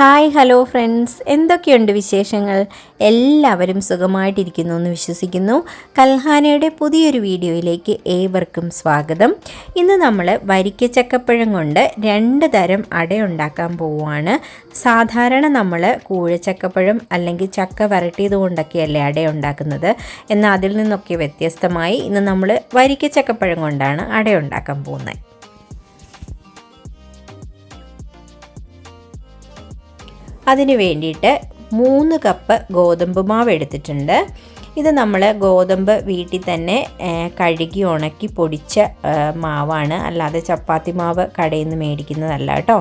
Hi hello friends. എന്തൊക്കെയുണ്ട് വിശേഷങ്ങൾ? എല്ലാവരും സുഖമായിട്ടിരിക്കുന്നു എന്ന് വിശ്വസിക്കുന്നു. കൽഹാനയുടെ പുതിയൊരു വീഡിയോയിലേക്ക് ഏവർക്കും സ്വാഗതം. ഇന്ന് നമ്മൾ വരിക്ക ചക്കപ്പഴം കൊണ്ട് രണ്ട് തരം അട ഉണ്ടാക്കാൻ പോവുകയാണ്. സാധാരണ നമ്മൾ കൂഴച്ചക്കപ്പഴം അല്ലെങ്കിൽ ചക്ക വരട്ടിയത് കൊണ്ടൊക്കെയല്ലേ അട ഉണ്ടാക്കുന്നത് എന്നാൽ അതിൽ നിന്നൊക്കെ വ്യത്യസ്തമായി ഇന്ന് നമ്മൾ വരിക്ക ചക്കപ്പഴം കൊണ്ടാണ് അട ഉണ്ടാക്കാൻ പോകുന്നത്. അതിന് വേണ്ടിയിട്ട് മൂന്ന് കപ്പ് ഗോതമ്പ് മാവ് എടുത്തിട്ടുണ്ട്. ഇത് നമ്മൾ ഗോതമ്പ് വീട്ടിൽ തന്നെ കഴുകി ഉണക്കി പൊടിച്ച മാവാണ്. അല്ലാതെ ചപ്പാത്തി മാവ് കടയിൽ നിന്ന് മേടിക്കുന്നതല്ല കേട്ടോ.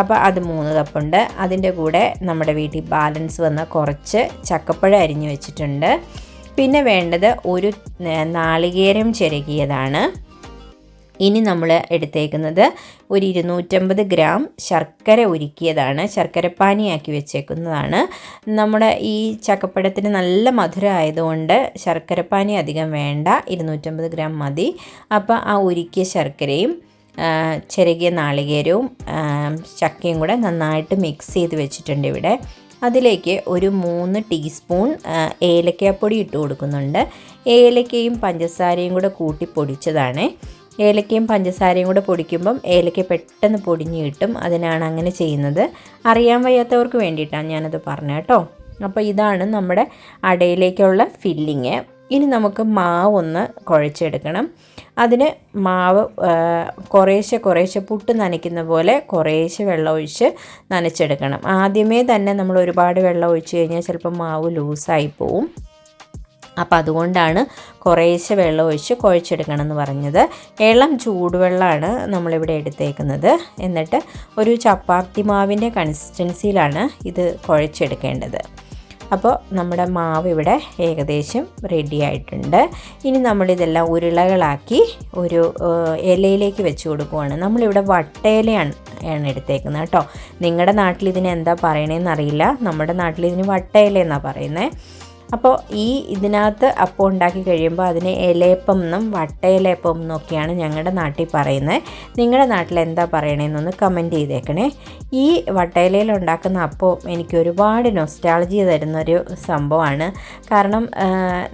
അപ്പോൾ അത് മൂന്ന് കപ്പുണ്ട്. അതിന്റെ കൂടെ നമ്മുടെ വീട്ടിൽ ബാലൻസ് വന്ന കുറച്ച് ചക്കപ്പഴം അരിഞ്ഞു വെച്ചിട്ടുണ്ട്. പിന്നെ വേണ്ടത് ഒരു നാളികേരം ചിരകിയതാണ് ഇനി നമ്മൾ എടുത്തേക്കുന്നത് ഒരു ഇരുന്നൂറ്റമ്പത് ഗ്രാം ശർക്കര ഉരുക്കിയതാണ്. ശർക്കരപ്പാനിയാക്കി വെച്ചേക്കുന്നതാണ്. നമ്മുടെ ഈ ചക്കപ്പഴത്തിന് നല്ല മധുരം ആയതുകൊണ്ട് ശർക്കരപ്പാനി അധികം വേണ്ട. ഇരുന്നൂറ്റമ്പത് ഗ്രാം മതി. അപ്പോൾ ആ ഉരുക്കിയ ശർക്കരയും ചെറുകിയ നാളികേരവും ചക്കയും കൂടെ നന്നായിട്ട് മിക്സ് ചെയ്ത് വെച്ചിട്ടുണ്ട് ഇവിടെ. അതിലേക്ക് ഒരു മൂന്ന് ടീസ്പൂൺ ഏലക്കാപ്പൊടി ഇട്ട് കൊടുക്കുന്നുണ്ട്. ഏലക്കയും പഞ്ചസാരയും കൂടെ കൂട്ടി പൊടിച്ചതാണ്. ഏലക്കയും പഞ്ചസാരയും കൂടെ പൊടിക്കുമ്പം ഏലക്ക പെട്ടെന്ന് പൊടിഞ്ഞ് കിട്ടും. അതിനാണ് അങ്ങനെ ചെയ്യുന്നത്. അറിയാൻ വയ്യാത്തവർക്ക് വേണ്ടിയിട്ടാണ് ഞാനത് പറഞ്ഞത് കേട്ടോ. അപ്പോൾ ഇതാണ് നമ്മുടെ അടയിലേക്കുള്ള ഫില്ലിങ് ഇനി നമുക്ക് മാവ് ഒന്ന് കുഴച്ചെടുക്കണം. അതിന് മാവ് കുറേശ്ശെ കുറേശ്ശെ പുട്ട് നനയ്ക്കുന്ന പോലെ കുറേശ്ശെ വെള്ളം ഒഴിച്ച് നനച്ചെടുക്കണം. ആദ്യമേ തന്നെ നമ്മൾ ഒരുപാട് വെള്ളം ഒഴിച്ച് കഴിഞ്ഞാൽ ചിലപ്പോൾ മാവ് ലൂസായി പോവും. അപ്പോൾ അതുകൊണ്ടാണ് കുറേശ്ശെ വെള്ളം ഒഴിച്ച് കുഴച്ചെടുക്കണം എന്ന് പറഞ്ഞത്. ഇളം ചൂടുവെള്ളമാണ് നമ്മളിവിടെ എടുത്തേക്കുന്നത്. എന്നിട്ട് ഒരു ചപ്പാത്തി മാവിന്റെ കൺസിസ്റ്റൻസിയിലാണ് ഇത് കുഴച്ചെടുക്കേണ്ടത്. അപ്പോൾ നമ്മുടെ മാവ് ഇവിടെ ഏകദേശം റെഡി ആയിട്ടുണ്ട്. ഇനി നമ്മളിതെല്ലാം ഉരുളകളാക്കി ഒരു ഇലയിലേക്ക് വെച്ച് കൊടുക്കുവാണ്. നമ്മളിവിടെ വട്ടയിലയാണ് ആണ് എടുത്തേക്കുന്നത് കേട്ടോ. നിങ്ങളുടെ നാട്ടിൽ ഇതിന് എന്താ പറയണതെന്ന് അറിയില്ല നമ്മുടെ നാട്ടിൽ ഇതിന് വട്ടയില എന്നാണ് പറയുന്നത് അപ്പോൾ ഈ ഇതിനകത്ത് അപ്പം ഉണ്ടാക്കി കഴിയുമ്പോൾ അതിനെ ഇലയപ്പം എന്നും വട്ടയിലയപ്പം എന്നൊക്കെയാണ് ഞങ്ങളുടെ നാട്ടിൽ പറയുന്നത് നിങ്ങളുടെ നാട്ടിൽ എന്താ പറയണതെന്നൊന്ന് കമന്റ് ചെയ്തേക്കണേ. ഈ വട്ടയിലയിൽ ഉണ്ടാക്കുന്ന അപ്പം എനിക്ക് ഒരുപാട് നൊസ്റ്റാളജി തരുന്നൊരു സംഭവമാണ് കാരണം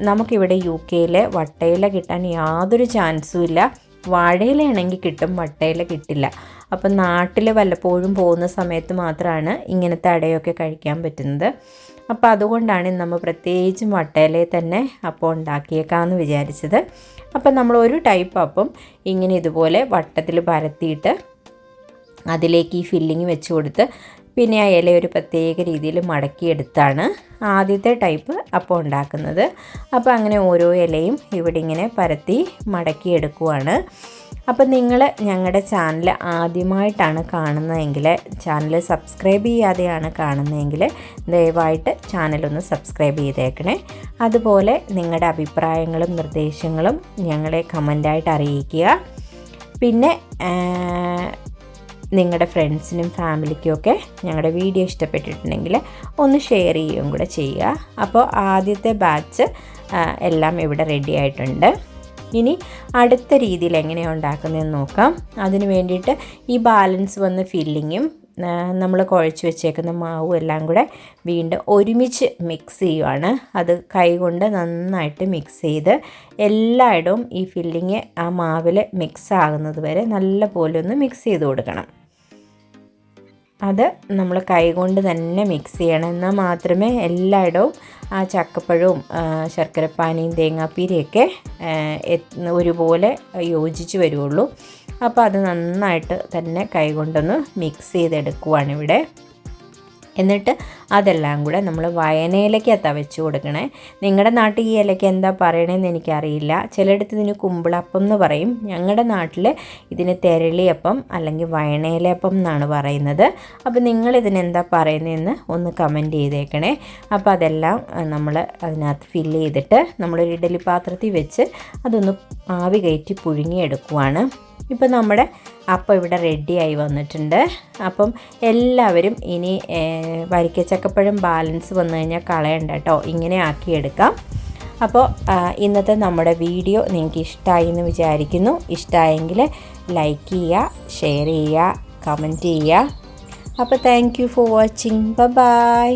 നമുക്കിവിടെ യു കെയിൽ വട്ടയില കിട്ടാൻ യാതൊരു ചാൻസും ഇല്ല. വാഴയിലാണെങ്കിൽ കിട്ടും വട്ടയില കിട്ടില്ല. അപ്പം നാട്ടിൽ വല്ലപ്പോഴും പോകുന്ന സമയത്ത് മാത്രമാണ് ഇങ്ങനത്തെ അടയൊക്കെ കഴിക്കാൻ പറ്റുന്നത്. അപ്പോൾ അതുകൊണ്ടാണ് നമ്മൾ പ്രത്യേകിച്ചും വട്ടയിലെ തന്നെ അപ്പം ഉണ്ടാക്കിയേക്കാമെന്ന് വിചാരിച്ചത്. അപ്പം നമ്മൾ ഒരു ടൈപ്പ് അപ്പം ഇങ്ങനെ ഇതുപോലെ വട്ടത്തിൽ പരത്തിയിട്ട് അതിലേക്ക് ഈ ഫില്ലിങ് വെച്ച് കൊടുത്ത് പിന്നെ ആ ഇല ഒരു പ്രത്യേക രീതിയിൽ മടക്കിയെടുത്താണ് ആദ്യത്തെ ടൈപ്പ് അപ്പം ഉണ്ടാക്കുന്നത്. അപ്പോൾ അങ്ങനെ ഓരോ ഇലയും ഇവിടെ ഇങ്ങനെ പരത്തി മടക്കിയെടുക്കുവാണ്. അപ്പോൾ നിങ്ങൾ ഞങ്ങളുടെ ചാനൽ ആദ്യമായിട്ടാണ് കാണുന്നതെങ്കിൽ ചാനൽ സബ്സ്ക്രൈബ് ചെയ്യാതെയാണ് കാണുന്നതെങ്കിൽ ദയവായിട്ട് ചാനലൊന്ന് സബ്സ്ക്രൈബ് ചെയ്തേക്കണേ. അതുപോലെ നിങ്ങളുടെ അഭിപ്രായങ്ങളും നിർദ്ദേശങ്ങളും ഞങ്ങളെ കമന്റായിട്ട് അറിയിക്കുക. പിന്നെ നിങ്ങളുടെ ഫ്രണ്ട്സിനും ഫാമിലിക്കും ഒക്കെ ഞങ്ങളുടെ വീഡിയോ ഇഷ്ടപ്പെട്ടിട്ടുണ്ടെങ്കിൽ ഒന്ന് ഷെയർ ചെയ്യുകയും കൂടെ ചെയ്യുക. അപ്പോൾ ആദ്യത്തെ ബാച്ച് എല്ലാം ഇവിടെ റെഡി ആയിട്ടുണ്ട്. ഇനി അടുത്ത രീതിയിൽ എങ്ങനെയാണ് ഉണ്ടാക്കുന്നതെന്ന് നോക്കാം. അതിന് വേണ്ടിയിട്ട് ഈ ബാലൻസ് വന്ന് ഫില്ലിങ്ങും നമ്മൾ കുഴച്ച് വെച്ചേക്കുന്ന മാവും എല്ലാം കൂടെ വീണ്ടും ഒരുമിച്ച് മിക്സ് ചെയ്യുവാണ്. അത് കൈകൊണ്ട് നന്നായിട്ട് മിക്സ് ചെയ്ത് എല്ലായിടവും ഈ ഫില്ലിങ് ആ മാവിൽ മിക്സ് ആകുന്നത് വരെ നല്ല പോലെ ഒന്ന് മിക്സ് ചെയ്ത് കൊടുക്കണം. അത് നമ്മൾ കൈകൊണ്ട് തന്നെ മിക്സ് ചെയ്യണം. എന്നാൽ മാത്രമേ എല്ലായിടവും ആ ചക്കപ്പഴവും ശർക്കരപ്പാനിയും തേങ്ങാപ്പീരിയൊക്കെ ഒരുപോലെ യോജിച്ച് വരുള്ളൂ. അപ്പോൾ അത് നന്നായിട്ട് തന്നെ കൈകൊണ്ടൊന്ന് മിക്സ് ചെയ്തെടുക്കുവാണ് ഇവിടെ. എന്നിട്ട് അതെല്ലാം കൂടെ നമ്മൾ വയനയിലേക്കകത്താണ് വെച്ച് കൊടുക്കണേ. നിങ്ങളുടെ നാട്ടിൽ ഈ ഇലയ്ക്ക് എന്താ പറയണേന്ന് എനിക്കറിയില്ല. ചിലയിടത്ത് ഇതിന് കുമ്പിളപ്പം എന്ന് പറയും. ഞങ്ങളുടെ നാട്ടിൽ ഇതിന് തെരളിയപ്പം അല്ലെങ്കിൽ വയണയിലപ്പം എന്നാണ് പറയുന്നത്. അപ്പോൾ നിങ്ങൾ ഇതിനെന്താ പറയുന്നതെന്ന് ഒന്ന് കമന്റ് ചെയ്തേക്കണേ. അപ്പോൾ അതെല്ലാം നമ്മൾ അതിനകത്ത് ഫില്ല് ചെയ്തിട്ട് നമ്മളൊരു ഇഡലി പാത്രത്തിൽ വെച്ച് അതൊന്ന് ആവി കയറ്റി പുഴുങ്ങിയെടുക്കുവാണ്. ഇപ്പം നമ്മുടെ അപ്പം ഇവിടെ റെഡിയായി വന്നിട്ടുണ്ട്. അപ്പം എല്ലാവരും ഇനി വരിക്കച്ചക്കപ്പഴം ബാലൻസ് വന്നു കഴിഞ്ഞാൽ കളയണ്ട കേട്ടോ ഇങ്ങനെ ആക്കിയെടുക്കാം അപ്പോൾ ഇന്നത്തെ നമ്മുടെ വീഡിയോ നിങ്ങൾക്ക് ഇഷ്ടമായി എന്ന് വിചാരിക്കുന്നു. ഇഷ്ടമായെങ്കിൽ ലൈക്ക് ചെയ്യുക ഷെയർ ചെയ്യുക കമന്റ് ചെയ്യുക. അപ്പോൾ താങ്ക് യു ഫോർ വാച്ചിങ് ബ ബൈ